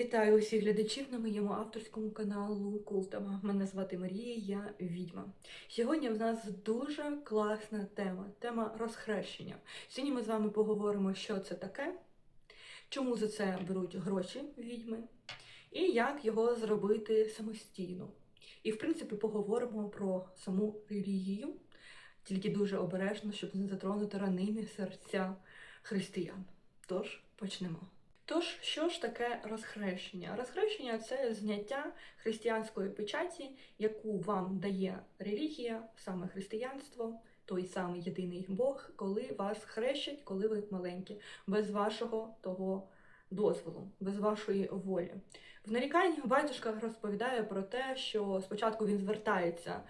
Вітаю усіх глядачів на моєму авторському каналу Култама. Мене звати Марія, я відьма. Сьогодні в нас дуже класна тема тема розхрещення. Сьогодні ми з вами поговоримо, що це таке, чому за це беруть гроші відьми, і як його зробити самостійно. І, в принципі, поговоримо про саму релігію, тільки дуже обережно, щоб не затронути ранимі серця християн. Тож почнемо. Тож, що ж таке розхрещення? Розхрещення це зняття християнської печаті, яку вам дає релігія, саме християнство, той самий єдиний Бог, коли вас хрещать, коли ви маленькі, без вашого того дозволу, без вашої волі. В наріканні батюшка розповідає про те, що спочатку він звертається,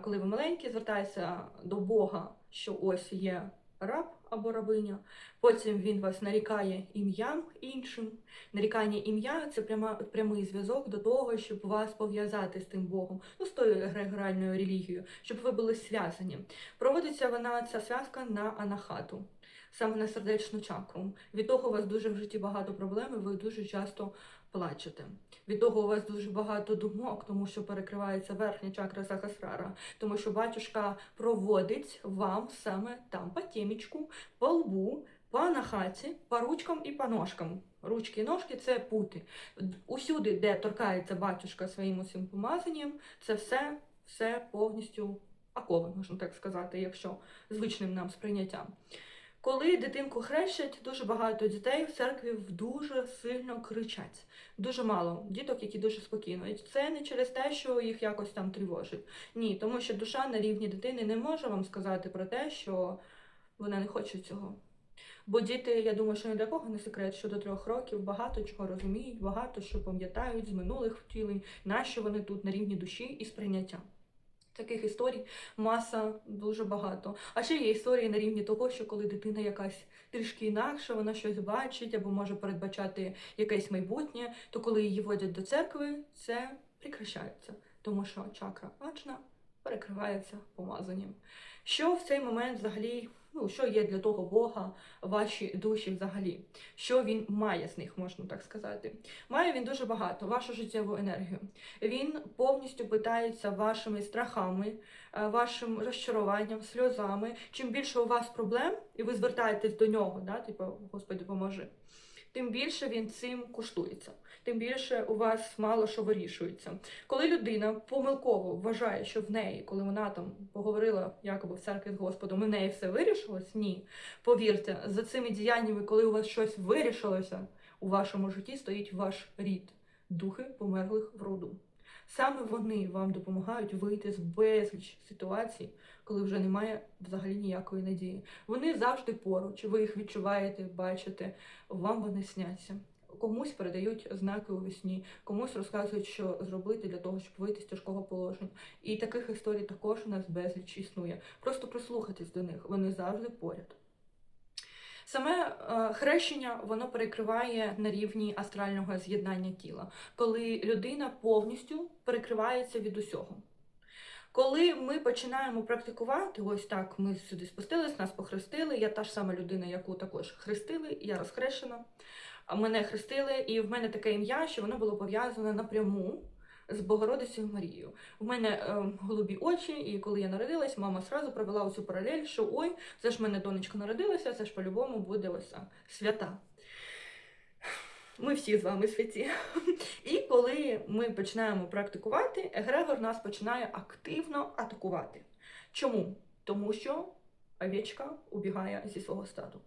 коли ви маленькі, звертається до Бога, що ось є раб або рабиня. Потім він вас нарікає ім'ям іншим. Нарікання ім'я це пряма, прямий зв'язок до того, щоб вас пов'язати з тим Богом, ну з тою егрегоральною релігією, щоб ви були зв'язані. Проводиться вона ця зв'язка на анахату, саме на сердечну чакру. Від того у вас дуже в житті багато проблем, і ви дуже часто плачете. Від того у вас дуже багато думок, тому що перекривається верхня чакра Сахасрара, тому що батюшка проводить вам саме там по темічку, по лбу, по анахаті, по ручкам і по ножкам. Ручки і ножки це пути. Усюди, де торкається батюшка своїм усім помазанням, це все, все повністю акове, можна так сказати, якщо звичним нам сприйняттям. Коли дитинку хрещать, дуже багато дітей в церкві дуже сильно кричать. Дуже мало діток, які дуже спокійно. І це не через те, що їх якось там тривожить. Ні, тому що душа на рівні дитини не може вам сказати про те, що вона не хоче цього. Бо діти, я думаю, що ні для кого не секрет, що до трьох років багато чого розуміють, багато що пам'ятають з минулих втілень, нащо вони тут на рівні душі і сприйняття. Таких історій маса дуже багато. А ще є історії на рівні того, що коли дитина якась трішки інакша, вона щось бачить або може передбачати якесь майбутнє, то коли її водять до церкви, це прикращається, тому що чакра ачна перекривається помазанням. Що в цей момент взагалі, ну що є для того Бога, ваші душі взагалі? Що він має з них, можна так сказати? Має він дуже багато, вашу життєву енергію. Він повністю питається вашими страхами, е, вашим розчаруванням, сльозами. Чим більше у вас проблем, і ви звертаєтесь до нього, да, типу, Господи, поможи, тим більше він цим куштується, тим більше у вас мало що вирішується. Коли людина помилково вважає, що в неї, коли вона там поговорила якоби в церкві з Господом, в неї все вирішилось, ні. Повірте, за цими діяннями, коли у вас щось вирішилося у вашому житті, стоїть ваш рід, духи померлих в роду. Саме вони вам допомагають вийти з безліч ситуацій, коли вже немає взагалі ніякої надії. Вони завжди поруч, ви їх відчуваєте, бачите, вам вони сняться. Комусь передають знаки у вісні, комусь розказують, що зробити для того, щоб вийти з тяжкого положення. І таких історій також у нас безліч існує. Просто прислухайтесь до них, вони завжди поряд. Саме е, хрещення воно перекриває на рівні астрального з'єднання тіла, коли людина повністю перекривається від усього. Коли ми починаємо практикувати, ось так ми сюди спустились, нас похрестили. Я та ж сама людина, яку також хрестили, я розхрещена. Мене хрестили, і в мене таке ім'я, що воно було пов'язане напряму з Богородицею Марією. У мене е, голубі очі, і коли я народилась, мама сразу провела оцю паралель, що ой, це ж мене донечка народилася, це ж по-любому буде ось свята. Ми всі з вами святі. І коли ми починаємо практикувати, егрегор нас починає активно атакувати. Чому? Тому що овечка убігає зі свого стаду.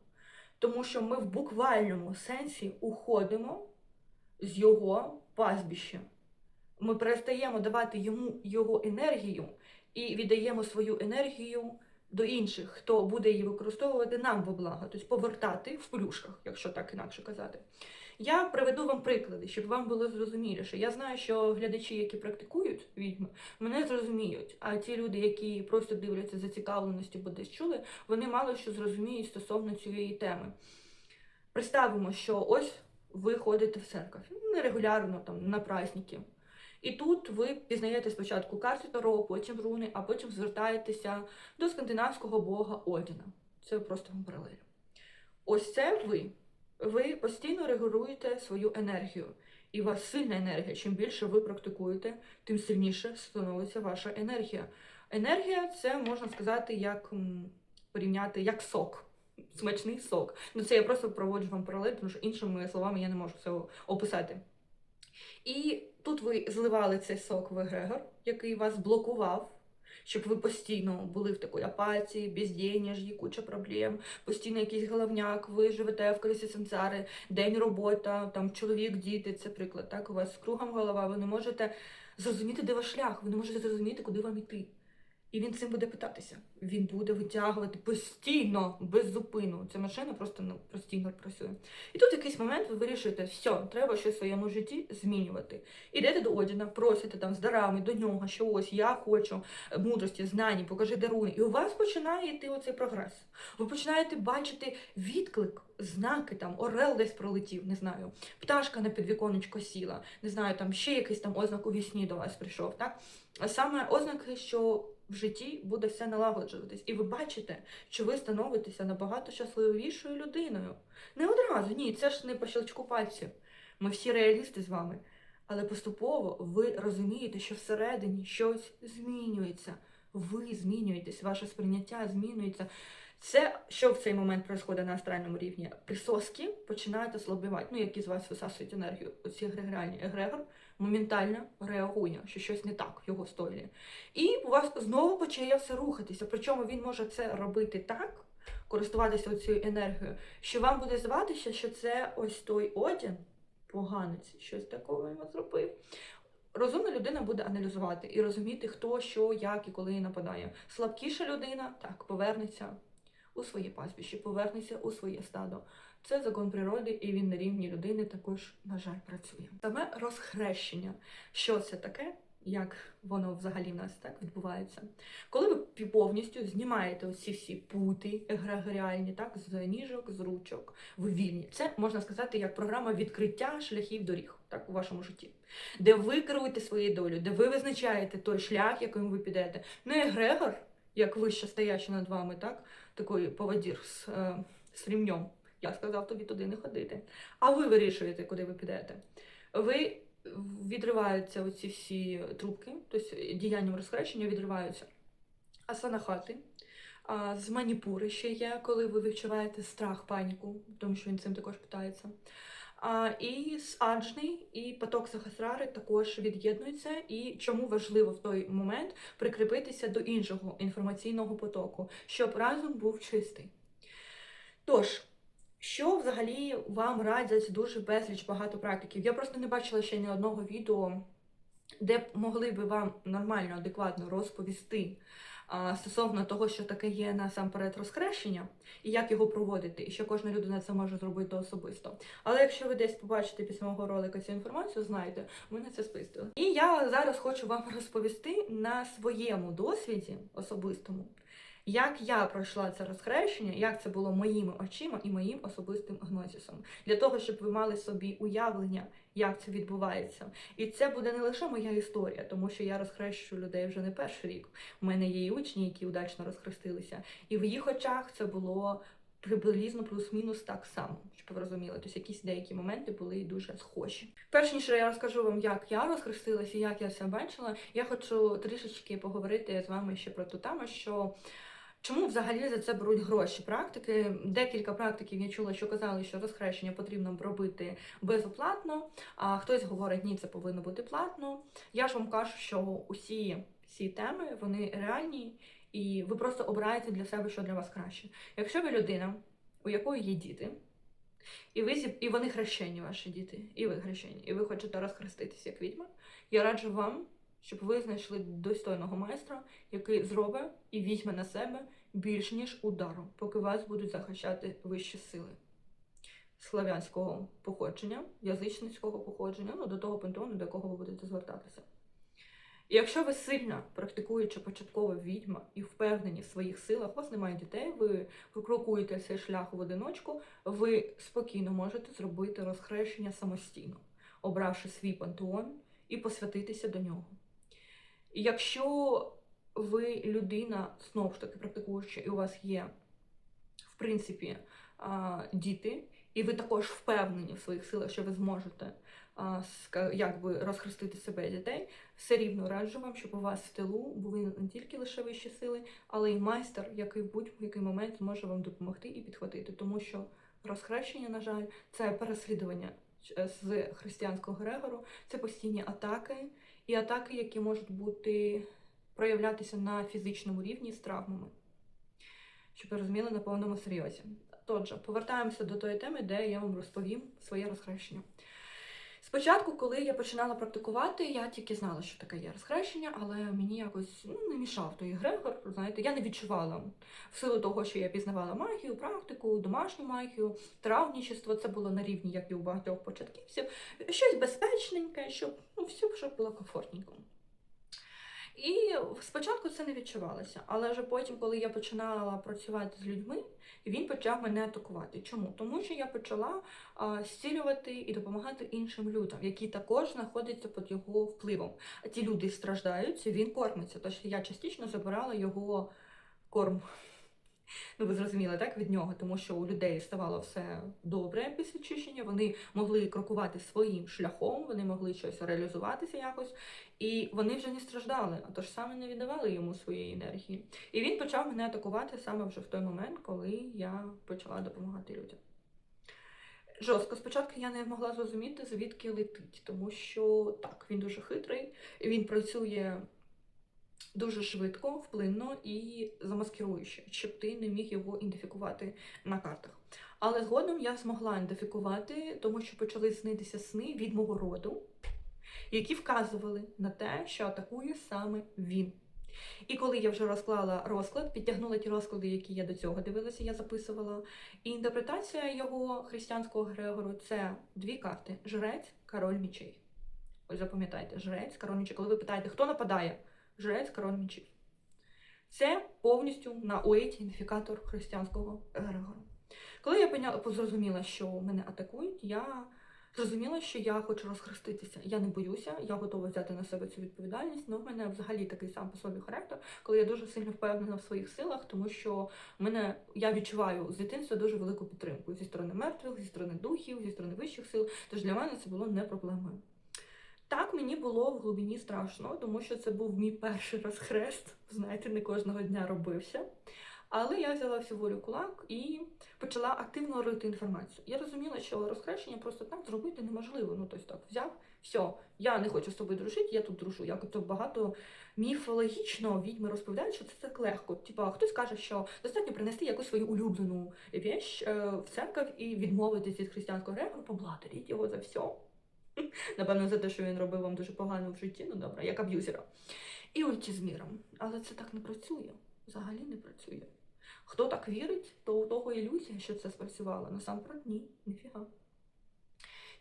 Тому що ми в буквальному сенсі уходимо з його пастбища. Ми перестаємо давати йому його енергію і віддаємо свою енергію до інших, хто буде її використовувати нам во благо, тобто повертати в плюшках, якщо так інакше казати. Я приведу вам приклади, щоб вам було зрозуміліше. Я знаю, що глядачі, які практикують відьми, мене зрозуміють. А ті люди, які просто дивляться зацікавленості, бо десь чули, вони мало що зрозуміють стосовно цієї теми. Представимо, що ось ви ходите в церкву нерегулярно там на праздники. І тут ви пізнаєте спочатку карти Таро, потім руни, а потім звертаєтеся до скандинавського бога Одіна. Це просто вам паралель. Ось це ви. Ви постійно регулюєте свою енергію. І у вас сильна енергія. Чим більше ви практикуєте, тим сильніше становиться ваша енергія. Енергія це можна сказати, як порівняти як сок. Смачний сок. Ну це я просто проводжу вам паралель, тому що іншими словами я не можу це описати. І тут ви зливали цей сок в егрегор, який вас блокував, щоб ви постійно були в такій апатії, бездєнежі, куча проблем, постійно якийсь головняк, ви живете в колесі сансари, день робота, там чоловік, діти, це приклад. Так, у вас кругом голова, ви не можете зрозуміти, де ваш шлях, ви не можете зрозуміти, куди вам іти. І він цим буде питатися. Він буде витягувати постійно, без зупину. Ця машина просто ну, постійно працює. І тут в якийсь момент ви вирішуєте, все, треба щось в своєму житті змінювати. Ідете до Одіна, просите там з дарами до нього, що ось я хочу мудрості, знань, покажи даруни. І у вас починає йти оцей прогрес. Ви починаєте бачити відклик, знаки, там, орел десь пролетів, не знаю, пташка на підвіконечко сіла, не знаю, там ще якийсь там ознак у вісні до вас прийшов. Так? Саме ознаки, що в житті буде все налагоджуватись. І ви бачите, що ви становитеся набагато щасливішою людиною. Не одразу, ні, це ж не по щелчку пальців. Ми всі реалісти з вами. Але поступово ви розумієте, що всередині щось змінюється. Ви змінюєтесь, ваше сприйняття змінюється. Це що в цей момент відбувається на астральному рівні? Присоски починають ослаблювати, ну які з вас висасують енергію. Оці егрегоріальні егрегор моментально реагує, що щось не так в його столі. І у вас знову почає все рухатися. Причому він може це робити так, користуватися цією енергією, що вам буде здаватися, що це ось той одяг, поганець, щось такого він зробив. Розумна людина буде аналізувати і розуміти, хто, що, як і коли нападає. Слабкіша людина так повернеться у своє пастбище, повернеться у своє стадо. Це закон природи, і він на рівні людини також, на жаль, працює. Саме розхрещення. Що це таке? Як воно взагалі в нас так відбувається? Коли ви повністю знімаєте оці всі пути егрегоріальні, так, з ніжок, з ручок, ви вільні. Це можна сказати як програма відкриття шляхів доріг так, у вашому житті, де ви керуєте своєю долею, де ви визначаєте той шлях, яким ви підете. Не егрегор, як вище стоящий над вами, так, такий поводір з, е, з рівнем. Я сказав тобі туди не ходити. А ви вирішуєте, куди ви підете. Ви відриваються оці всі трубки, тобто діянням розхрещення відриваються. Асанахати, а з маніпури ще є, коли ви відчуваєте страх, паніку, тому що він цим також питається. А, І з аджни і поток сахасрари також від'єднуються. І чому важливо в той момент прикріпитися до іншого інформаційного потоку, щоб разум був чистий. Тож, що взагалі вам радять дуже безліч багато практиків? Я просто не бачила ще ні одного відео, де б могли би вам нормально, адекватно розповісти а, стосовно того, що таке є насамперед розхрещення, і як його проводити, і що кожна людина це може зробити особисто. Але якщо ви десь побачите після мого ролика цю інформацію, знаєте, мене це списує. І я зараз хочу вам розповісти на своєму досвіді особистому. Як я пройшла це розхрещення, як це було моїми очима і моїм особистим гнозісом, для того, щоб ви мали собі уявлення, як це відбувається. І це буде не лише моя історія, тому що я розхрещую людей вже не перший рік. У мене є і учні, які удачно розхрестилися, і в їх очах це було приблизно плюс-мінус так само, щоб ви розуміли. Тобто якісь деякі моменти були дуже схожі. Перш ніж я розкажу вам, як я розхрестилася, як я це бачила, я хочу трішечки поговорити з вами ще про ту тему, що. Чому взагалі за це беруть гроші? Практики декілька практиків я чула, що казали, що розхрещення потрібно робити безоплатно. А хтось говорить, ні, це повинно бути платно. Я ж вам кажу, що усі ці теми вони реальні, і ви просто обираєте для себе, що для вас краще. Якщо ви людина, у якої є діти, і ви і вони хрещені, ваші діти, і ви хрещені, і ви хочете розхреститися як відьма, я раджу вам щоб ви знайшли достойного майстра, який зробить і візьме на себе більш ніж удару, поки вас будуть захищати вищі сили славянського походження, язичницького походження, ну до того пантеону, до якого ви будете звертатися. І якщо ви сильно практикуючи початкова відьма і впевнені в своїх силах, у вас немає дітей, ви крокуєте цей шлях в одиночку, ви спокійно можете зробити розхрещення самостійно, обравши свій пантеон і посвятитися до нього. Якщо ви людина, знову ж таки практикуюча, і у вас є, в принципі, діти, і ви також впевнені в своїх силах, що ви зможете якби розхрестити себе дітей, все рівно раджу вам, щоб у вас в тилу були не тільки лише вищі сили, але й майстер, який будь-який момент зможе вам допомогти і підхватити. Тому що розхрещення, на жаль, це переслідування е, з християнського Грегору, це постійні атаки, і атаки, які можуть бути проявлятися на фізичному рівні з травмами. Щоб ви розуміли на повному серйозі. Отже, повертаємося до тої теми, де я вам розповім своє розхрещення. Спочатку, коли я починала практикувати, я тільки знала, що таке є розхрещення, але мені якось ну, не мішав той Грегор. Знаєте, я не відчувала в силу того, що я пізнавала магію, практику, домашню магію, травнічество. Це було на рівні, як і у багатьох початківців. Щось безпечненьке, щоб ну, все щоб було комфортненько. І спочатку це не відчувалося, але вже потім, коли я починала працювати з людьми, він почав мене атакувати. Чому? Тому що я почала а, зцілювати і допомагати іншим людям, які також знаходяться під його впливом. А ті люди страждають, він кормиться. Тож я частично забирала його корм. Ну, ви зрозуміли, так, від нього, тому що у людей ставало все добре після очищення, вони могли крокувати своїм шляхом, вони могли щось реалізуватися якось, і вони вже не страждали, а то ж саме не віддавали йому своєї енергії. І він почав мене атакувати саме вже в той момент, коли я почала допомагати людям. Жорстко, спочатку я не могла зрозуміти, звідки летить, тому що так, він дуже хитрий, він працює дуже швидко, вплинно і замаскируюче, щоб ти не міг його ідентифікувати на картах. Але згодом я змогла ідентифікувати, тому що почали снитися сни від мого роду, які вказували на те, що атакує саме він. І коли я вже розклала розклад, підтягнула ті розклади, які я до цього дивилася, я записувала. І інтерпретація його християнського Грегору це дві карти: жрець, король мічей. Ось запам'ятайте, жрець, король мічей. Коли ви питаєте, хто нападає? Жрець, король мічів. Це повністю на уеті ідентифікатор християнського Грегора. Коли я зрозуміла, що мене атакують, я зрозуміла, що я хочу розхреститися. Я не боюся, я готова взяти на себе цю відповідальність. Ну, в мене взагалі такий сам по собі характер, коли я дуже сильно впевнена в своїх силах, тому що мене я відчуваю з дитинства дуже велику підтримку зі сторони мертвих, зі сторони духів, зі сторони вищих сил. Тож для мене це було не проблемою. Так, мені було в глибині страшно, тому що це був мій перший розхрест. Знаєте, не кожного дня робився. Але я взяла всю волю кулак і почала активно рити інформацію. Я розуміла, що розхрещення просто так зробити неможливо. Ну, тобто так, взяв, все, я не хочу з тобою дружити, я тут дружу. Як то багато міфологічно відьми розповідають, що це так легко. Типа, хтось каже, що достатньо принести якусь свою улюблену віч е, в церкву і відмовитись від християнського греку, поблагодаріть його за все. Напевно, за те, що він робив вам дуже погано в житті, ну добре, як аб'юзера. І уйти з міром. Але це так не працює. Взагалі не працює. Хто так вірить, то у того ілюзія, що це спрацювало. Насамперед, ні, ніфіга.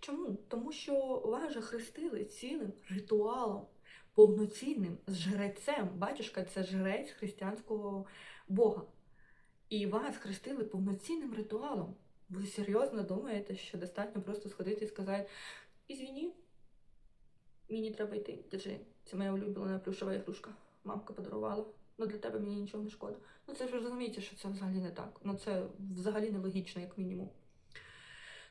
Чому? Тому що вас же хрестили цілим ритуалом, повноцінним, з жрецем. Батюшка це жрець християнського Бога. І вас хрестили повноцінним ритуалом. Ви серйозно думаєте, що достатньо просто сходити і сказати: Ізвіні, мені треба йти. Держи, це моя улюблена плюшова ігрушка. Мамка подарувала. Ну для тебе мені нічого не шкода. Ну це ж ви розумієте, що це взагалі не так. Ну це взагалі нелогічно, як мінімум.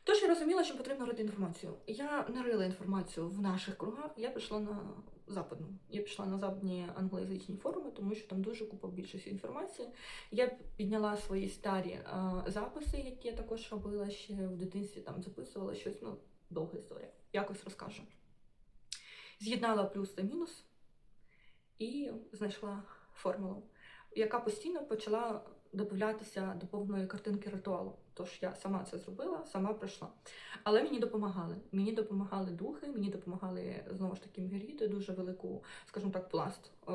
Тож я розуміла, що потрібно рити інформацію. Я не рила інформацію в наших кругах, я пішла на западну. Я пішла на западні англоязичні форуми, тому що там дуже купа більшості інформації. Я підняла свої старі е, записи, які я також робила ще в дитинстві, там записувала щось, ну, довга історія. Якось розкажу. З'єднала плюс та мінус і знайшла формулу, яка постійно почала додатися до повної картинки ритуалу. Тож я сама це зробила, сама пройшла. Але мені допомагали. Мені допомагали духи, мені допомагали знову ж таки мгіріти, дуже велику, скажімо так, пласт е,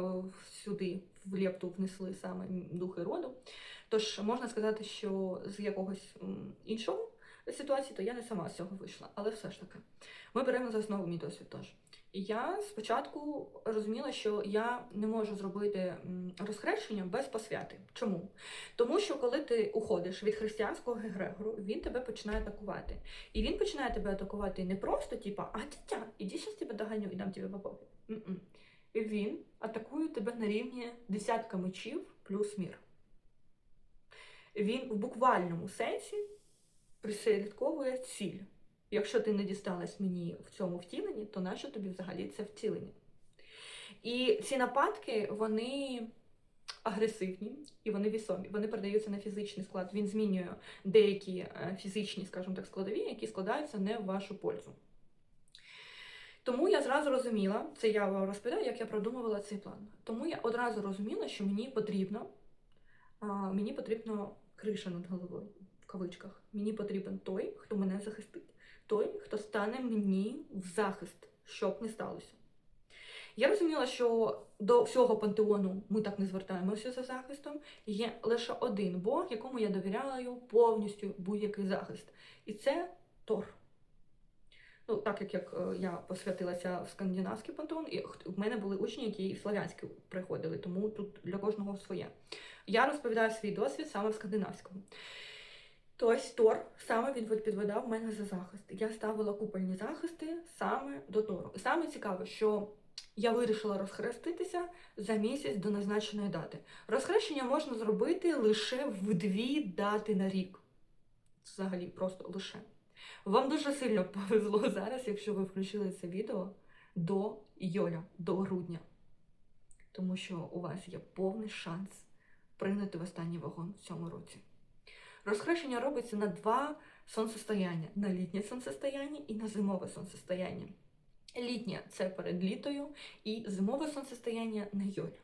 сюди в лепту внесли саме духи роду. Тож можна сказати, що з якогось іншого ситуації, то я не сама з цього вийшла. Але все ж таки, ми беремо за основу мій досвід теж. І я спочатку розуміла, що я не можу зробити розхрещення без посвяти. Чому? Тому що коли ти уходиш від християнського Грегору, він тебе починає атакувати. І він починає тебе атакувати не просто, типа, а тітя, іди щас тебе доганю і дам тебе попі. М-м. Він атакує тебе на рівні десятка мечів плюс мір. Він в буквальному сенсі прислідковує ціль. Якщо ти не дісталась мені в цьому втіленні, то нащо тобі взагалі це втілення? І ці нападки, вони агресивні і вони вісомі. Вони передаються на фізичний склад. Він змінює деякі е, фізичні, скажімо так, складові, які складаються не в вашу пользу. Тому я зразу розуміла, це я вам розповідаю, як я продумувала цей план. Тому я одразу розуміла, що мені потрібно, мені потрібно криша над головою кавичках. Мені потрібен той, хто мене захистить, той, хто стане мені в захист, щоб не сталося. Я розуміла, що до всього пантеону ми так не звертаємося за захистом. Є лише один Бог, якому я довіряю повністю будь-який захист. І це Тор. Ну, так як, як е, я посвятилася в скандинавський пантеон, і в мене були учні, які і в славянський приходили, тому тут для кожного своє. Я розповідаю свій досвід саме в скандинавському. Тобто Тор саме він підведав мене за захист. Я ставила купольні захисти саме до Тору. І саме цікаве, що я вирішила розхреститися за місяць до назначеної дати. Розхрещення можна зробити лише в дві дати на рік. Взагалі, просто лише. Вам дуже сильно повезло зараз, якщо ви включили це відео до Йоля, до грудня. Тому що у вас є повний шанс прийняти в останній вагон в цьому році. Розхрещення робиться на два сонцестояння: на літнє сонцестояння і на зимове сонцестояння. Літнє це перед літою, і зимове сонцестояння на Йоль.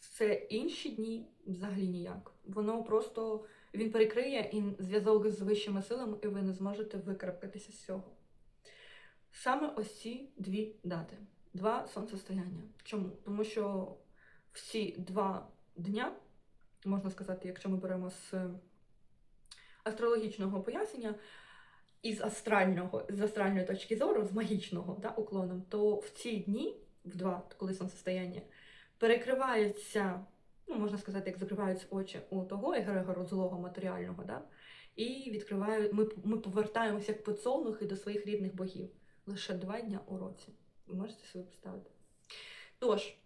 Все інші дні взагалі ніяк. Воно просто він перекриє і зв'язок з вищими силами, і ви не зможете викарабкатися з цього. Саме ось ці дві дати, два сонцестояння. Чому? Тому що всі два дня, можна сказати, якщо ми беремо з астрологічного пояснення, із астрального, з астральної точки зору, з магічного да, уклоном, то в ці дні, в два, коли сонцестояння, перекривається, ну, можна сказати, як закриваються очі у того егрегору злого матеріального, да, і відкривають, ми, ми повертаємося як подсолнухи до своїх рідних богів. Лише два дня у році. Ви можете собі представити. Тож,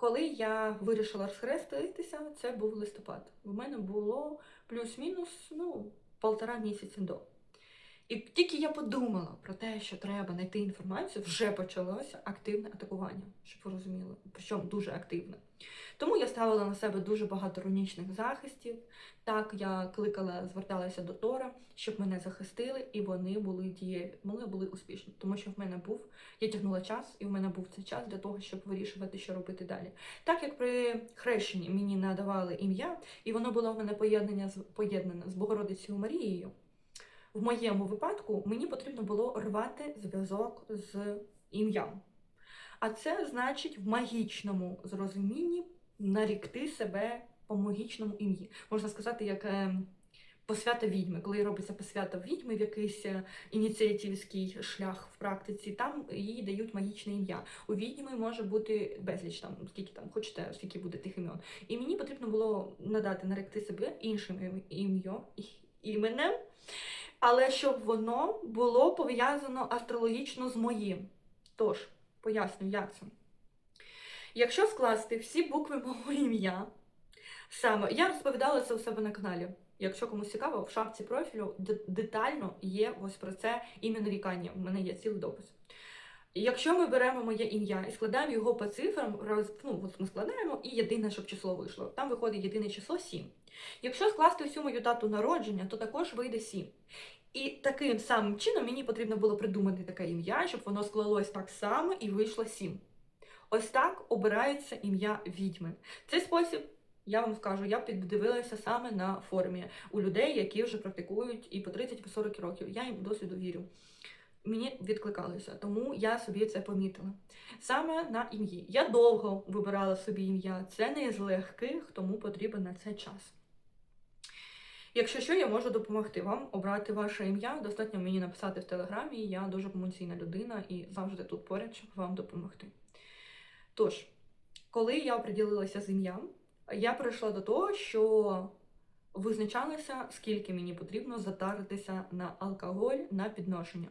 коли я вирішила розхреститися, це був листопад. У мене було плюс-мінус ну, полтора місяці до. І тільки я подумала про те, що треба знайти інформацію, вже почалося активне атакування, щоб ви розуміли, причому дуже активне. Тому я ставила на себе дуже багато рунічних захистів. Так, я кликала, зверталася до Тора, щоб мене захистили, і вони були дієві, вони були успішні. Тому що в мене був, я тягнула час, і в мене був цей час для того, щоб вирішувати, що робити далі. Так як при хрещенні мені надавали ім'я, і воно було в мене поєднання з поєднане з Богородицею Марією. В моєму випадку мені потрібно було рвати зв'язок з ім'ям. А це значить в магічному зрозумінні нарікти себе по магічному ім'ї. Можна сказати, як е, посвята відьми. Коли робиться посвята відьми в якийсь е, ініціативський шлях в практиці, там їй дають магічне ім'я. У відьми може бути безліч там, скільки там хочете, скільки буде тих імен. І мені потрібно було надати наректи себе іншим ім'ям, іменем, але щоб воно було пов'язано астрологічно з моїм. Тож, поясню, як це. Якщо скласти всі букви мого ім'я, саме я розповідала це у себе на каналі. Якщо комусь цікаво, в шапці профілю детально є ось про це ім'я нарікання. У мене є цілий допис. Якщо ми беремо моє ім'я і складаємо його по цифрам, роз, ну, от ми складаємо і єдине, щоб число вийшло. Там виходить єдине число 7. Якщо скласти всю мою дату народження, то також вийде 7. І таким самим чином мені потрібно було придумати таке ім'я, щоб воно склалось так само і вийшло 7. Ось так обирається ім'я відьми. Цей спосіб, я вам скажу, я піддивилася саме на форумі у людей, які вже практикують і по 30 по 40 років. Я їм досвіду вірю. Мені відкликалося, тому я собі це помітила. Саме на ім'ї. Я довго вибирала собі ім'я. Це не з легких, тому потрібен на це час. Якщо що, я можу допомогти вам обрати ваше ім'я. Достатньо мені написати в телеграмі. Я дуже емоційна людина і завжди тут поряд, щоб вам допомогти. Тож, коли я оприділилася з ім'ям, я перейшла до того, що визначалося, скільки мені потрібно затаритися на алкоголь на підношення.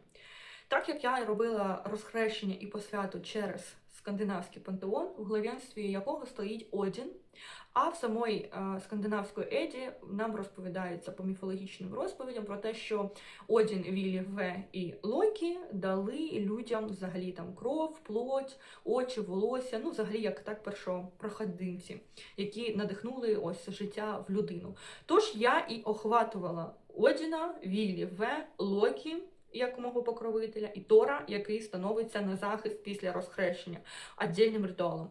Так як я робила розхрещення і посвяту через скандинавський пантеон, у главенстві якого стоїть Одін. А в самої е, скандинавської Еді нам розповідається по міфологічним розповідям про те, що Одін, Вілі, В і Локі дали людям взагалі там кров, плоть, очі, волосся, ну взагалі як так першопроходимці, які надихнули ось життя в людину. Тож я і охватувала Одіна, Вілі, В, Локі. Як мого покровителя, і Тора, який становиться на захист після розхрещення віддільним ритуалом.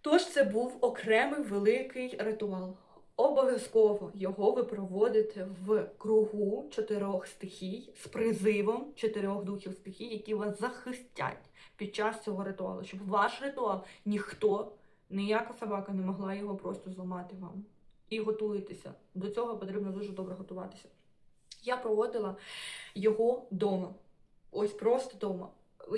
Тож це був окремий великий ритуал. Обов'язково його ви проводите в кругу чотирьох стихій з призивом чотирьох духів стихій, які вас захистять під час цього ритуалу, щоб ваш ритуал ніхто, ніяка собака не могла його просто зламати вам. І готуєтеся. До цього потрібно дуже добре готуватися. Я проводила його вдома. Ось просто вдома.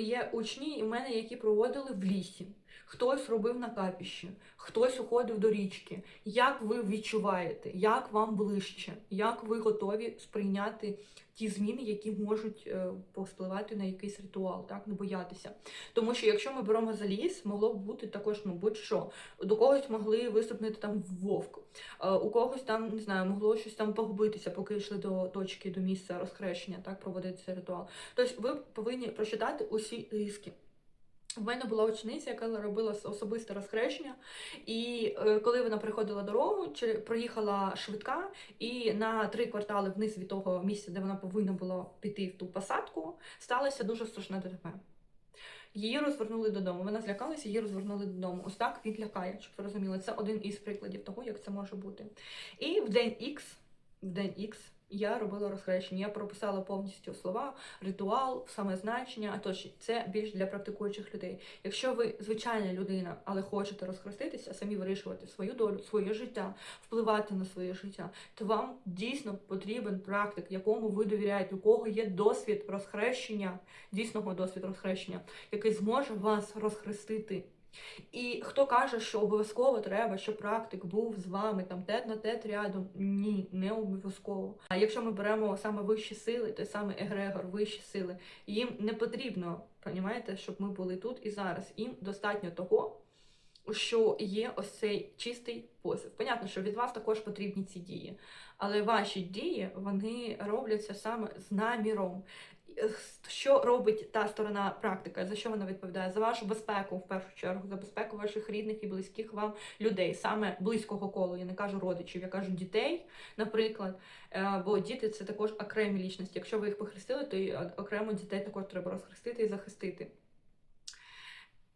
Є учні і мене, які проводили в лісі. Хтось робив на капіщі, хтось уходив до річки. Як ви відчуваєте, як вам ближче, як ви готові сприйняти ті зміни, які можуть е, повпливати на якийсь ритуал, так не боятися. Тому що якщо ми беремо за ліс, могло б бути також, ну будь-що. До когось могли висипнути там вовк, е, у когось там не знаю, могло щось там погубитися, поки йшли до точки, до місця розхрещення, так проводити цей ритуал. Тобто ви повинні прочитати усі риски. В мене була учениця, яка робила особисте розхрещення, і е, коли вона приходила дорогу, чи проїхала швидка, і на три квартали вниз від того місця, де вона повинна була піти в ту посадку, сталося дуже страшне ДТП. Її розвернули додому. Вона злякалася, її розвернули додому. Ось так він лякає, щоб ви розуміли. Це один із прикладів того, як це може бути. І в день X, в день X я робила розхрещення. Я прописала повністю слова, ритуал, саме значення. А тощо це більш для практикуючих людей. Якщо ви звичайна людина, але хочете розхреститися, самі вирішувати свою долю, своє життя, впливати на своє життя, то вам дійсно потрібен практик, якому ви довіряєте, у кого є досвід розхрещення, дійсного досвіду розхрещення, який зможе вас розхрестити. І хто каже, що обов'язково треба, щоб практик був з вами там тет на тет рядом. Ні, не обов'язково. А якщо ми беремо саме вищі сили, той самий егрегор, вищі сили, їм не потрібно, розумієте, щоб ми були тут і зараз. Їм достатньо того, що є ось цей чистий позив. Понятно, що від вас також потрібні ці дії, але ваші дії вони робляться саме з наміром що робить та сторона практика, за що вона відповідає? За вашу безпеку, в першу чергу, за безпеку ваших рідних і близьких вам людей, саме близького колу. Я не кажу родичів, я кажу дітей, наприклад. Е, бо діти це також окремі лічності. Якщо ви їх похрестили, то і окремо дітей також треба розхрестити і захистити.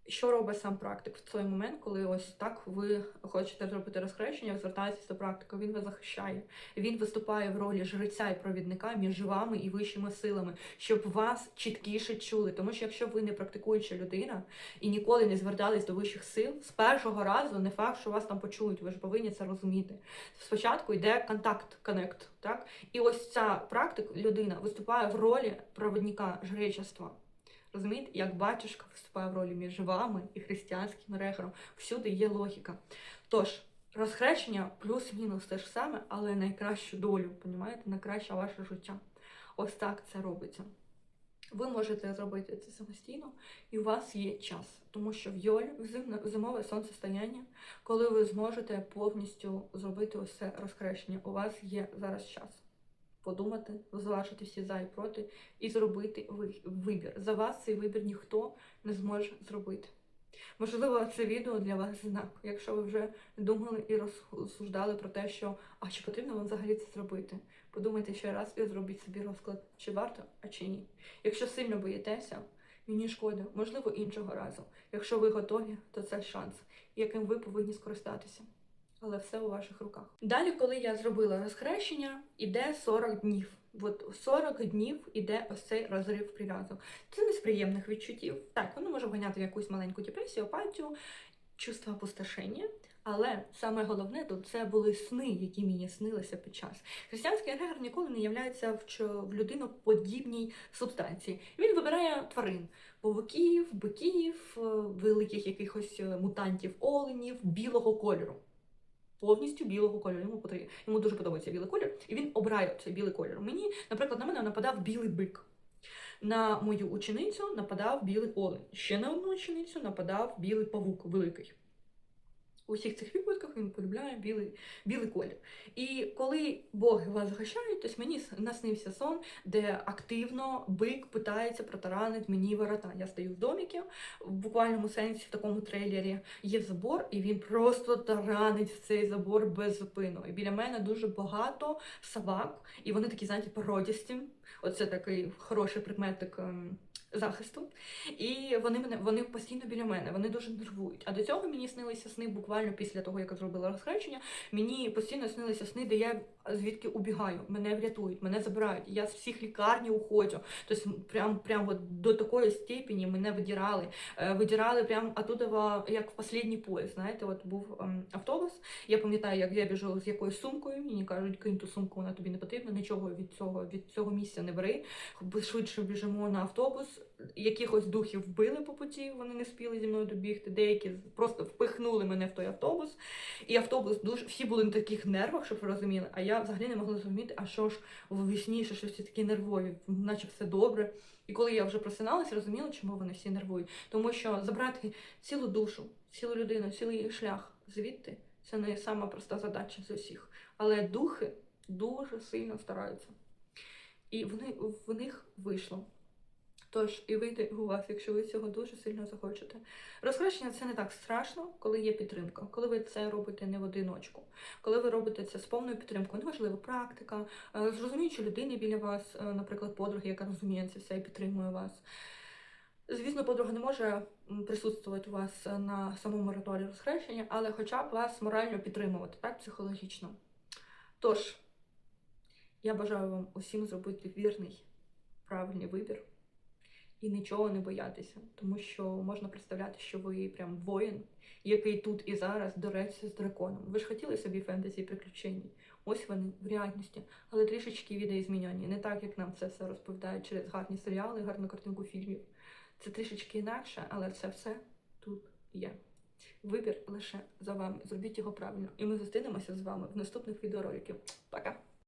Що робить сам практик в той момент, коли ось так ви хочете зробити розхрещення, звертаєтесь до практика, він вас захищає. Він виступає в ролі жреця і провідника між вами і вищими силами, щоб вас чіткіше чули. Тому що якщо ви не практикуюча людина і ніколи не звертались до вищих сил, з першого разу не факт, що вас там почують. Ви ж повинні це розуміти. Спочатку йде контакт, коннект, так і ось ця практик людина виступає в ролі провідника жречества. Розумієте, як батюшка виступає в ролі між вами і християнським регором. Всюди є логіка. Тож, розхрещення плюс-мінус те ж саме, але найкращу долю, понімаєте, найкраще ваше життя. Ось так це робиться. Ви можете зробити це самостійно, і у вас є час, тому що в Йоль, в зимове сонцестояння, коли ви зможете повністю зробити ось це розхрещення, у вас є зараз час подумати, зважити всі за і проти, і зробити вибір. За вас цей вибір ніхто не зможе зробити. Можливо, це відео для вас знак, якщо ви вже думали і розсуждали про те, що а чи потрібно вам взагалі це зробити. Подумайте ще раз і зробіть собі розклад, чи варто, а чи ні. Якщо сильно боїтеся, мені шкода, можливо, іншого разу. Якщо ви готові, то це шанс, яким ви повинні скористатися але все у ваших руках. Далі, коли я зробила розхрещення, іде 40 днів. От 40 днів іде ось цей розрив прив'язок. Це не з приємних відчуттів. Так, воно може вганяти якусь маленьку депресію, апатію, чувство опустошення. Але саме головне тут це були сни, які мені снилися під час. Християнський егрегор ніколи не являється в людиноподібній субстанції. Він вибирає тварин: вовків, биків, великих якихось мутантів, оленів, білого кольору повністю білого кольору. Йому потрібно. Йому дуже подобається білий колір, і він обирає цей білий колір. Мені, наприклад, на мене нападав білий бик. на мою ученицю нападав білий олень. Ще на одну ученицю нападав білий павук великий. У всіх цих випадках він полюбляє білий, білий колір. І коли боги вас захищають, то мені наснився сон, де активно бик питається протаранити мені ворота. Я стою в доміки, в буквальному сенсі, в такому трейлері є забор, і він просто таранить в цей забор без зупину. І біля мене дуже багато собак, і вони такі, знаєте, породісті. Оце такий хороший прикметик ем, захисту. І вони мене вони постійно біля мене, вони дуже нервують. А до цього мені снилися сни буквально після того, як я зробила розхрещення. Мені постійно снилися сни, де я звідки убігаю, мене врятують, мене забирають. Я з всіх лікарні уходжу. Тобто, прям, прям от до такої степені мене видирали. Е, Видирали прям оттуда, як в останній поїзд. Знаєте, от був ем, автобус. Я пам'ятаю, як я біжу з якоюсь сумкою. Мені кажуть, кинь ту сумку, вона тобі не потрібна. Нічого від цього від цього місця не бери. Швидше біжимо на автобус. Якихось духів вбили по путі, вони не спіли зі мною добігти. Деякі просто впихнули мене в той автобус. І автобус дуже всі були на таких нервах, щоб ви розуміли. А я взагалі не могла зрозуміти, а що ж в вісні, що всі такі нервові, наче все добре. І коли я вже просиналася, розуміла, чому вони всі нервують. Тому що забрати цілу душу, цілу людину, цілий шлях звідти це не сама проста задача з усіх. Але духи дуже сильно стараються. І вони, в них вийшло. Тож і вийде у вас, якщо ви цього дуже сильно захочете. Розхрещення це не так страшно, коли є підтримка, коли ви це робите не в одиночку, коли ви робите це з повною підтримкою, неважливо, практика, е, з людини біля вас, е, наприклад, подруги, яка розуміє це все і підтримує вас. Звісно, подруга не може присутствувати у вас е, на самому ритуалі розхрещення, але хоча б вас морально підтримувати, так, психологічно. Тож, я бажаю вам усім зробити вірний, правильний вибір і нічого не боятися, тому що можна представляти, що ви прям воїн, який тут і зараз дореться з драконом. Ви ж хотіли собі фентезі приключень. Ось вони в реальності, але трішечки відеозмінені. Не так, як нам це все розповідають через гарні серіали, гарну картинку фільмів. Це трішечки інакше, але це все тут є. Вибір лише за вами. Зробіть його правильно. І ми зустрінемося з вами в наступних відеороликів. Пока!